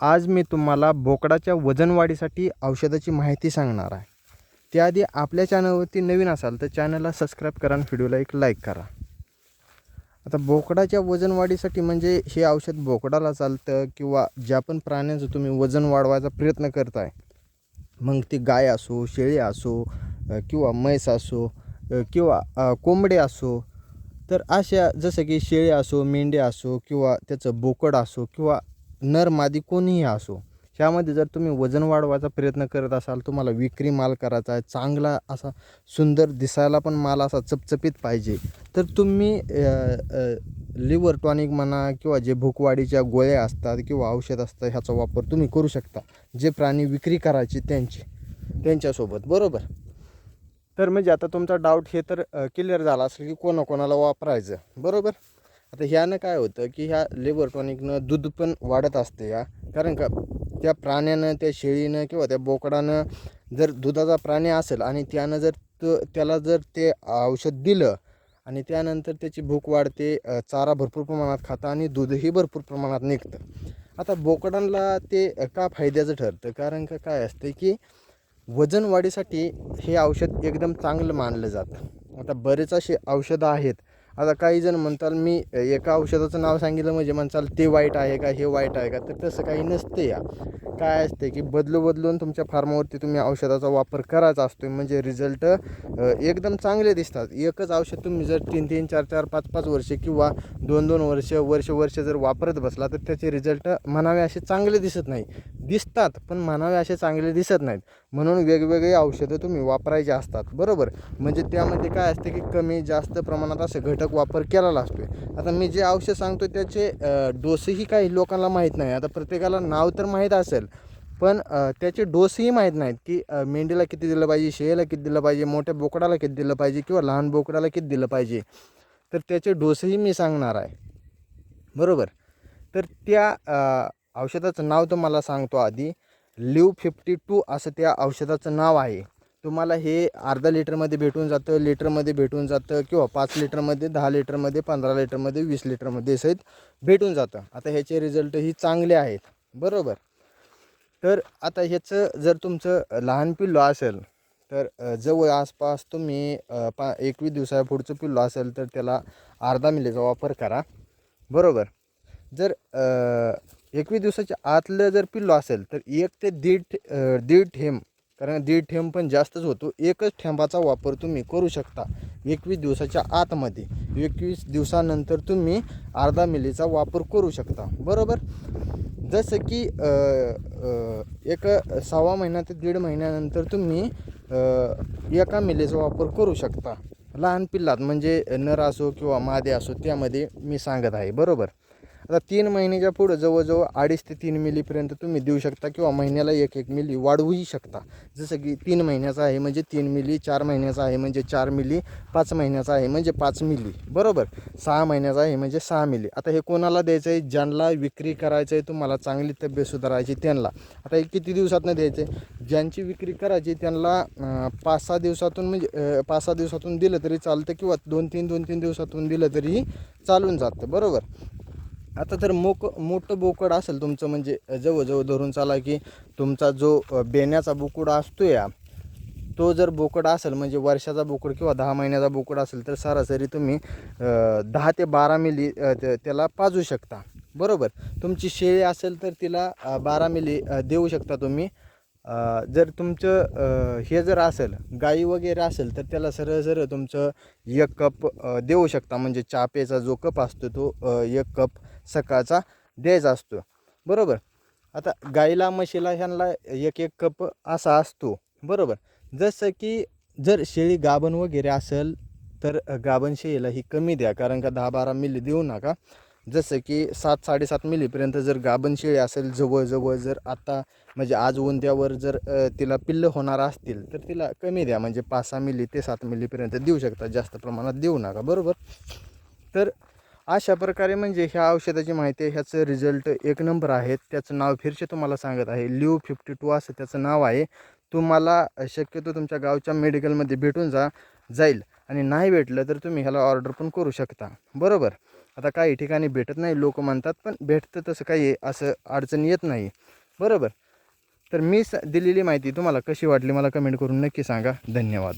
आज मी तुम्हाला बोकडाच्या वजनवाढीसाठी औषधाची माहिती सांगणार आहे. त्याआधी आपल्या चॅनलवरती नवीन असाल तर चॅनलला सबस्क्राईब करा आणि व्हिडिओला एक लाईक करा. आता बोकडाच्या वजनवाढीसाठी म्हणजे हे औषध बोकडाला चालतं किंवा ज्या पण प्राण्यांचं तुम्ही वजन वाढवायचा प्रयत्न करताय मग ती गाय असो शेळी असो किंवा म्हैस असो किंवा कोंबडे असो तर अशा जसं की शेळी असो मेंढे असो किंवा त्याचं बोकड असो किंवा नर मादी कोणीही असो ह्यामध्ये जर तुम्ही वजन वाढवायचा प्रयत्न करत असाल तुम्हाला विक्री माल करायचा आहे चांगला असा सुंदर दिसायला पण माल असा चपचपीत पाहिजे तर तुम्ही लिव्हर टॉनिक म्हणा किंवा जे भूकवाडीच्या गोळ्या असतात किंवा औषध असतं ह्याचा वापर तुम्ही करू शकता जे प्राणी विक्री करायचे त्यांचे त्यांच्यासोबत बरोबर? तर म्हणजे आता तुमचा डाऊट हे तर क्लिअर झाला असेल की कोणाकोणाला वापरायचं बरोबर? आता ह्यानं काय होतं की ह्या लेबर टॉनिकनं दूध पण वाढत असते या. कारण का त्या प्राण्यानं त्या शेळीनं किंवा त्या बोकडानं जर दुधाचा प्राणी असेल आणि त्यानं जर तो त्याला जर ते औषध दिलं आणि त्यानंतर त्याची भूक वाढते चारा भरपूर प्रमाणात खातं आणि दूधही भरपूर प्रमाणात निघतं. आता बोकडांना ते का फायद्याचं ठरतं? कारण का काय असते की वजन वाढीसाठी हे औषध एकदम चांगलं मानलं जातं. आता बरेच असे औषधं आहेत आता काही जण म्हणताल मी एका औषधाचं नाव सांगितलं म्हणजे म्हणताल ते वाईट आहे का हे वाईट आहे का? तर तसं काही नसते या. काय असते की बदलू बदलून तुमच्या फार्मावरती तुम्ही औषधाचा वापर करायचा असतो म्हणजे रिझल्ट एकदम चांगले दिसतात. एकच औषध तुम्ही जर तीन तीन चार चार पाच पाच वर्षे किंवा दोन दोन वर्ष वर्ष वर्ष जर वापरत बसला तर त्याचे रिझल्ट म्हणावे असे चांगले दिसत नाही. दिसतात पण म्हणावे असे चांगले दिसत नाहीत. म्हणून वेगवेगळी औषधं तुम्ही वापरायची असतात. बरोबर? म्हणजे त्यामध्ये काय असते की कमी जास्त प्रमाणात असे घटक वापर केलेला असतो आता मी जे औषध सांगतो त्याचे डोसही काही लोकांना माहीत नाही. आता प्रत्येकाला नाव तर माहीत असेल. पण त्याचे डोसही माहीत नाहीत की मेंढीला किती दिलं पाहिजे शेळीला किती दिलं पाहिजे मोठ्या बोकडाला किती दिलं पाहिजे किंवा लहान बोकडाला किती दिलं पाहिजे. तर त्याचे डोसही मी सांगणार आहे. बरोबर? तर त्या औषधाचं नाव तुम्हाला सांगतो आधी. लिव फिफ्टी टू असं त्या औषधाचं नाव आहे. तुम्हाला हे अर्धा लिटरमध्ये भेटून जातं लिटरमध्ये भेटून जातं किंवा पाच लिटरमध्ये दहा लिटरमध्ये पंधरा लिटरमध्ये वीस लिटरमध्ये सहित भेटून जातं. आता ह्याचे रिझल्टही चांगले आहेत. बरोबर? तर आता ह्याचं जर तुमचं लहान पिल्लो असेल तर जवळ आसपास तुम्ही पा एकवीस दिवसा पुढचं असेल तर त्याला अर्धा मिलेचा वापर करा. बरोबर? जर एकवीस दिवसाच्या आतलं जर पिल्लो असेल तर एक ते दीड दीड ठेंब कारण दीड ठेंब पण जास्तच होतो. एकच ठेंबाचा वापर तुम्ही करू शकता एकवीस दिवसाच्या आतमध्ये. एकवीस दिवसानंतर तुम्ही अर्धा मिलीचा वापर करू शकता. बरोबर? जसं की एक सहावा महिना ते दीड महिन्यानंतर तुम्ही एका मिलीचा वापर करू शकता. लहान पिल्लात म्हणजे नर असो किंवा मादे असो त्यामध्ये मी सांगत आहे. बरोबर? आता तीन महिन्याच्या पुढं जवळजवळ अडीच ते तीन मिलीपर्यंत तुम्ही देऊ शकता किंवा महिन्याला एक एक मिली वाढवूही शकता. जसं की तीन महिन्याचा आहे म्हणजे तीन मिली चार महिन्याचा आहे म्हणजे चार मिली पाच महिन्याचा आहे म्हणजे पाच मिली. बरोबर? सहा महिन्याचा आहे म्हणजे सहा मिली. आता हे कोणाला द्यायचं आहे? ज्यांना विक्री करायचं आहे तुम्हाला चांगली तब्येत सुधारायची त्यांना. आता हे किती दिवसातनं द्यायचं आहे? ज्यांची विक्री करायची त्यांना पाच सहा दिवसातून म्हणजे पाच सहा दिवसातून दिलं तरी चालतं किंवा दोन तीन दोन तीन दिवसातून दिलं तरीही चालून जातं. बरोबर? आता तर मोक मोठं बोकड असेल तुमचं म्हणजे जवळजवळ धरून चाला की तुमचा जो बेण्याचा बोकड असतो या तो जर बोकड असेल म्हणजे वर्षाचा बोकड किंवा दहा महिन्याचा बोकड असेल तर सरासरी तुम्ही दहा ते बारा मिली त्याला पाजू शकता. बरोबर? तुमची शेळी असेल तर तिला बारा मिली देऊ शकता तुम्ही. जर तुमचं हे जर असेल गाई वगैरे असेल तर त्याला सरळ सरळ तुमचं एक कप देऊ शकता. म्हणजे चापेचा जो कप असतो तो एक कप सकाळचा द्यायचा असतो. बरोबर? आता गाईला म्हशीला ह्यांना एक एक कप असा असतो. बरोबर? जसं की जर शेळी गाभण वगैरे असेल तर गाभण शेळीला ही कमी द्या. कारण का दहा बारा मिली देऊ नका. जसं की सात साडेसात मिलीपर्यंत जर गाभण शेळी असेल जवळजवळ जर आता म्हणजे आज उंद्यावर जर तिला पिल्लं होणार असतील तर तिला कमी द्या. म्हणजे पाच सहा मिली ते सात मिलीपर्यंत देऊ शकता. जास्त प्रमाणात देऊ नका. बरोबर? तर अशा प्रकारे म्हणजे ह्या औषधाची माहिती आहे. ह्याचं रिझल्ट एक नंबर आहे. त्याचं नाव फिरचे तुम्हाला सांगत आहे. लिव फिफ्टी टू असं त्याचं नाव आहे. तुम्हाला शक्यतो तुमच्या गावच्या मेडिकलमध्ये भेटून जा जाईल. आणि नाही भेटलं तर तुम्ही ह्याला ऑर्डर पण करू शकता. बरोबर? आता काही ठिकाणी भेटत नाही लोक म्हणतात पण भेटतं तसं काही आहे असं अडचण येत नाही. बरोबर? तर मी स दिलेली माहिती तुम्हाला कशी वाटली मला कमेंट करून नक्की सांगा. धन्यवाद.